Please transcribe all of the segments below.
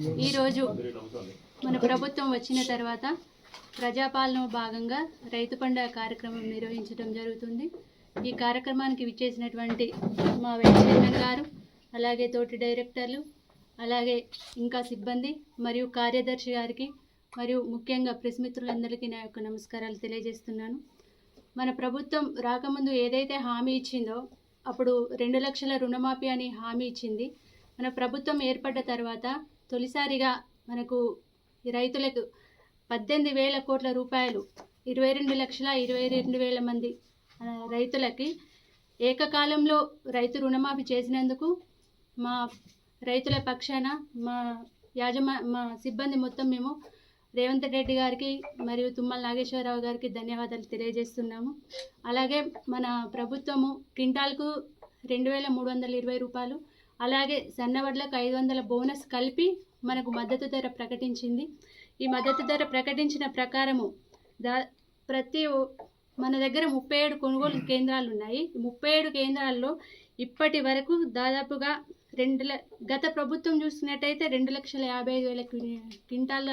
ఈరోజు మన ప్రభుత్వం వచ్చిన తర్వాత ప్రజాపాలన భాగంగా రైతు పండుగ కార్యక్రమం నిర్వహించడం జరుగుతుంది. ఈ కార్యక్రమానికి విచ్చేసినటువంటి మా వెంకటరమణ గారు అలాగే తోటి డైరెక్టర్లు అలాగే ఇంకా సిబ్బంది మరియు కార్యదర్శి గారికి మరియు ముఖ్యంగా ప్రెస్ మిత్రులందరికీ నా యొక్క నమస్కారాలు తెలియజేస్తున్నాను. మన ప్రభుత్వం రాకముందు ఏదైతే హామీ ఇచ్చిందో అప్పుడు రెండు లక్షల రుణమాఫీ అని హామీ ఇచ్చింది. మన ప్రభుత్వం ఏర్పడ్డ తర్వాత తొలిసారిగా మనకు రైతులకు పద్దెనిమిది వేల కోట్ల రూపాయలు ఇరవై రెండు లక్షల ఇరవై రెండు వేల మంది రైతులకి ఏకకాలంలో రైతు రుణమాఫీ చేసినందుకు మా రైతుల పక్షాన మా యాజమా మా సిబ్బంది మొత్తం మేము రేవంత్ రెడ్డి గారికి మరియు తుమ్మల నాగేశ్వరరావు గారికి ధన్యవాదాలు తెలియజేస్తున్నాము. అలాగే మన ప్రభుత్వము క్వింటాల్కు రెండు వేల మూడు వందల ఇరవై రూపాయలు అలాగే సన్నవడ్లకు ఐదు వందల బోనస్ కలిపి మనకు మద్దతు ధర ప్రకటించింది. ఈ మద్దతు ధర ప్రకటించిన ప్రకారము దా ప్రతి మన దగ్గర ముప్పై ఏడు కొనుగోలు కేంద్రాలు ఉన్నాయి ముప్పై ఏడు కేంద్రాల్లో ఇప్పటి వరకు దాదాపుగా రెండు ల గత ప్రభుత్వం చూసుకున్నట్టయితే రెండు లక్షల యాభై ఐదు వేల క్వింటాల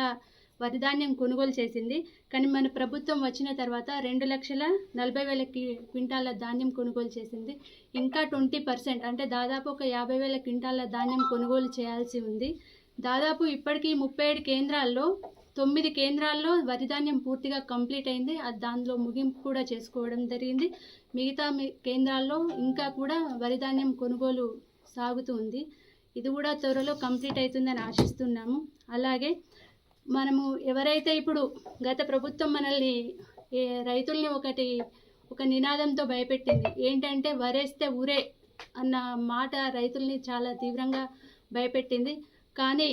వరి ధాన్యం కొనుగోలు చేసింది. కానీ మన ప్రభుత్వం వచ్చిన తర్వాత రెండు లక్షల నలభై వేల కి- క్వింటాల ధాన్యం కొనుగోలు చేసింది. ఇంకా ట్వంటీ పర్సెంట్ అంటే దాదాపు ఒక యాభై వేల క్వింటాల ధాన్యం కొనుగోలు చేయాల్సి ఉంది. దాదాపు ఇప్పటికీ ముప్పై ఏడు కేంద్రాల్లో తొమ్మిది కేంద్రాల్లో వరి ధాన్యం పూర్తిగా కంప్లీట్ అయింది. అది దానిలో ముగింపు కూడా చేసుకోవడం జరిగింది. మిగతా మీ- కేంద్రాల్లో ఇంకా కూడా వరిధాన్యం కొనుగోలు సాగుతూ ఉంది. ఇది కూడా త్వరలో కంప్లీట్ అవుతుందని ఆశిస్తున్నాము. అలాగే మనము ఎవరైతే ఇప్పుడు గత ప్రభుత్వం మనల్ని ఏ రైతుల్ని ఒకటి ఒక నినాదంతో భయపెట్టింది ఏంటంటే వరేస్తే ఊరే అన్న మాట రైతుల్ని చాలా తీవ్రంగా భయపెట్టింది. కానీ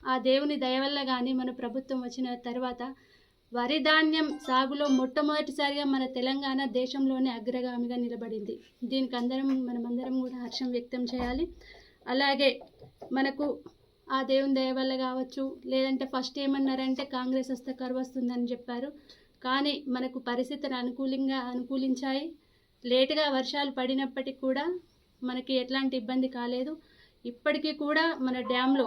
ఆ దేవుని దయ వల్ల కానీ మన ప్రభుత్వం వచ్చిన తర్వాత వరి ధాన్యం సాగులో మొట్టమొదటిసారిగా మన తెలంగాణ దేశంలోనే అగ్రగామిగా నిలబడింది. దీనికి అందరం మనమందరం కూడా హర్షం వ్యక్తం చేయాలి. అలాగే మనకు ఆ దేవుని దయ వల్ల కావచ్చు. లేదంటే ఫస్ట్ ఏమన్నారంటే కాంగ్రెస్ వస్తే కరువు వస్తుందని చెప్పారు. కానీ మనకు పరిస్థితులు అనుకూలంగా అనుకూలించాయి. లేటుగా వర్షాలు పడినప్పటికీ కూడా మనకి ఎట్లాంటి ఇబ్బంది కాలేదు. ఇప్పటికీ కూడా మన డ్యాంలో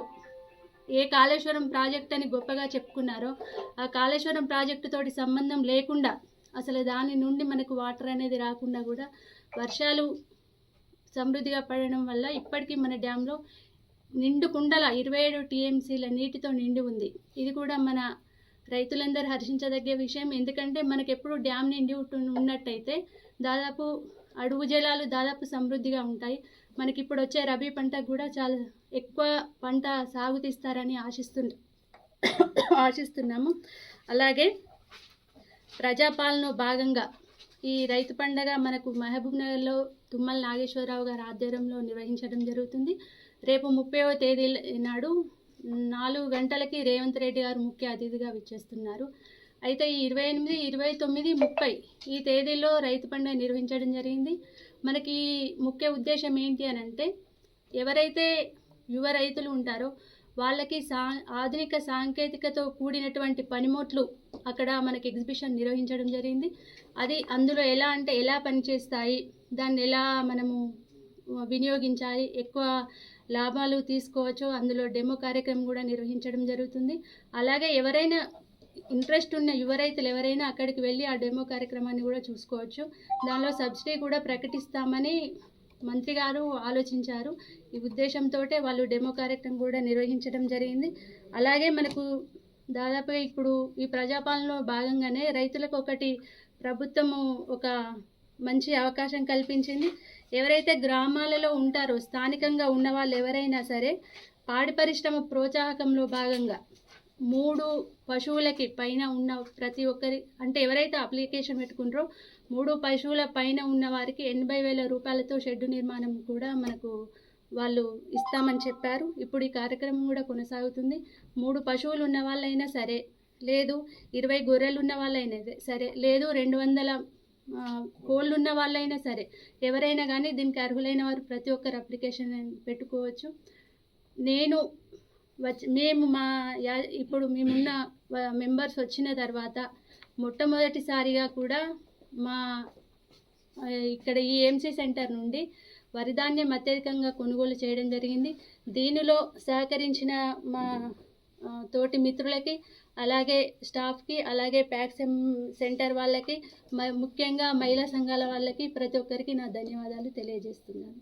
ఏ కాళేశ్వరం ప్రాజెక్ట్ అని గొప్పగా చెప్పుకున్నారో ఆ కాళేశ్వరం ప్రాజెక్టు తోటి సంబంధం లేకుండా అసలు దాని నుండి మనకు వాటర్ అనేది రాకుండా కూడా వర్షాలు సమృద్ధిగా పడడం వల్ల ఇప్పటికీ మన డ్యాంలో నిండు కుండల ఇరవై ఏడు టీఎంసీల నీటితో నిండి ఉంది. ఇది కూడా మన రైతులందరూ హర్షించదగ్గ విషయం. ఎందుకంటే మనకెప్పుడు డ్యామ్ నిండి ఉంటు- ఉన్నట్టయితే దాదాపు అడుగు జలాలు దాదాపు సమృద్ధిగా ఉంటాయి. మనకి ఇప్పుడు వచ్చే రబీ పంట కూడా చాలా ఎక్కువ పంట సాగు తీస్తారని ఆశిస్తు ఆశిస్తున్నాము. అలాగే ప్రజాపాలన భాగంగా ఈ రైతు పండగ మనకు మహబూబ్ నగర్లో తుమ్మల నాగేశ్వరరావు గారి ఆధ్వర్యంలో నిర్వహించడం జరుగుతుంది. రేపు ముప్పైవ తేదీ నాడు నాలుగు గంటలకి రేవంత్ రెడ్డి గారు ముఖ్య అతిథిగా విచ్చేస్తున్నారు. అయితే ఈ ఇరవై ఎనిమిది ఇరవై తొమ్మిది ముప్పై ఈ తేదీలో రైతు పండుగ నిర్వహించడం జరిగింది. మనకి ముఖ్య ఉద్దేశం ఏంటి అని అంటే ఎవరైతే యువ రైతులు ఉంటారో వాళ్ళకి సా ఆధునిక సాంకేతికతో కూడినటువంటి పనిముట్లు అక్కడ మనకి ఎగ్జిబిషన్ నిర్వహించడం జరిగింది. అది అందులో ఎలా అంటే ఎలా పనిచేస్తాయి దాన్ని ఎలా మనము వినియోగించాలి ఎక్కువ లాభాలు తీసుకోవచ్చు అందులో డెమో కార్యక్రమం కూడా నిర్వహించడం జరుగుతుంది. అలాగే ఎవరైనా ఇంట్రెస్ట్ ఉన్న యువ రైతులు ఎవరైనా అక్కడికి వెళ్ళి ఆ డెమో కార్యక్రమాన్ని కూడా చూసుకోవచ్చు. దానిలో సబ్సిడీ కూడా ప్రకటిస్తామని మంత్రి గారు ఆలోచించారు. ఈ ఉద్దేశంతో వాళ్ళు డెమో కార్యక్రమం కూడా నిర్వహించడం జరిగింది. అలాగే మనకు దాదాపుగా ఇప్పుడు ఈ ప్రజాపాలనలో భాగంగానే రైతులకు ఒకటి ప్రభుత్వము ఒక మంచి అవకాశం కల్పించింది. ఎవరైతే గ్రామాలలో ఉంటారో స్థానికంగా ఉన్న వాళ్ళు ఎవరైనా సరే పాడి పరిశ్రమ ప్రోత్సాహకంలో భాగంగా మూడు పశువులకి పైన ఉన్న ప్రతి ఒక్కరి అంటే ఎవరైతే అప్లికేషన్ పెట్టుకుంటారో మూడు పశువుల పైన ఉన్న వారికి ఎనభై వేల రూపాయలతో షెడ్డు నిర్మాణం కూడా మనకు వాళ్ళు ఇస్తామని చెప్పారు. ఇప్పుడు ఈ కార్యక్రమం కూడా కొనసాగుతుంది. మూడు పశువులు ఉన్న వాళ్ళైనా సరే లేదు ఇరవై గొర్రెలు ఉన్న వాళ్ళైనా సరే లేదు రెండు వందల కోళ్ళు ఉన్న వాళ్ళైనా సరే ఎవరైనా కానీ దీనికి అర్హులైన వారు ప్రతి ఒక్కరు అప్లికేషన్ పెట్టుకోవచ్చు. నేను వచ్చి మేము మా యా ఇప్పుడు మేమున్న మెంబర్స్ వచ్చిన తర్వాత మొట్టమొదటిసారిగా కూడా మా ఇక్కడ ఈ ఎంసీ సెంటర్ నుండి వరిధాన్యం అత్యధికంగా కొనుగోలు చేయడం జరిగింది. దీనిలో సహకరించిన మా తోటి మిత్రులకి అలాగే స్టాఫ్కి అలాగే ప్యాక్ సెంటర్ వాళ్ళకి మ- ముఖ్యంగా మహిళా సంఘాల వాళ్ళకి ప్రతి ఒక్కరికి నా ధన్యవాదాలు తెలియజేస్తున్నాను.